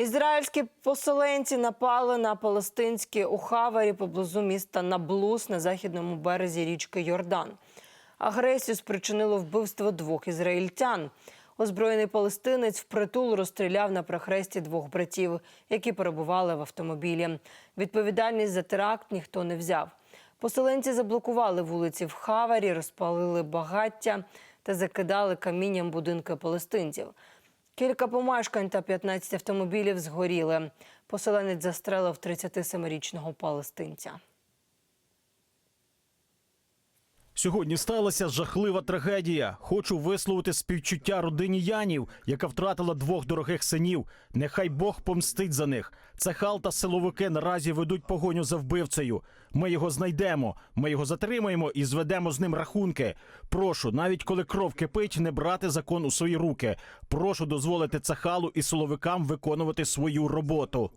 Ізраїльські поселенці напали на палестинські у Хаварі поблизу міста Наблус на західному березі річки Йордан. Агресію спричинило вбивство двох ізраїльтян. Озброєний палестинець впритул розстріляв на прихресті двох братів, які перебували в автомобілі. Відповідальність за теракт ніхто не взяв. Поселенці заблокували вулиці в Хаварі, розпалили багаття та закидали камінням будинки палестинців. Кілька помешкань та 15 автомобілів згоріли. Поселенець застрелив 37-річного палестинця. Сьогодні сталася жахлива трагедія. Хочу висловити співчуття родині Янів, яка втратила двох дорогих синів. Нехай Бог помстить за них. Цехал та силовики наразі ведуть погоню за вбивцею. Ми його знайдемо, ми його затримаємо і зведемо з ним рахунки. Прошу, навіть коли кров кипить, не брати закон у свої руки. Прошу дозволити цехалу і силовикам виконувати свою роботу.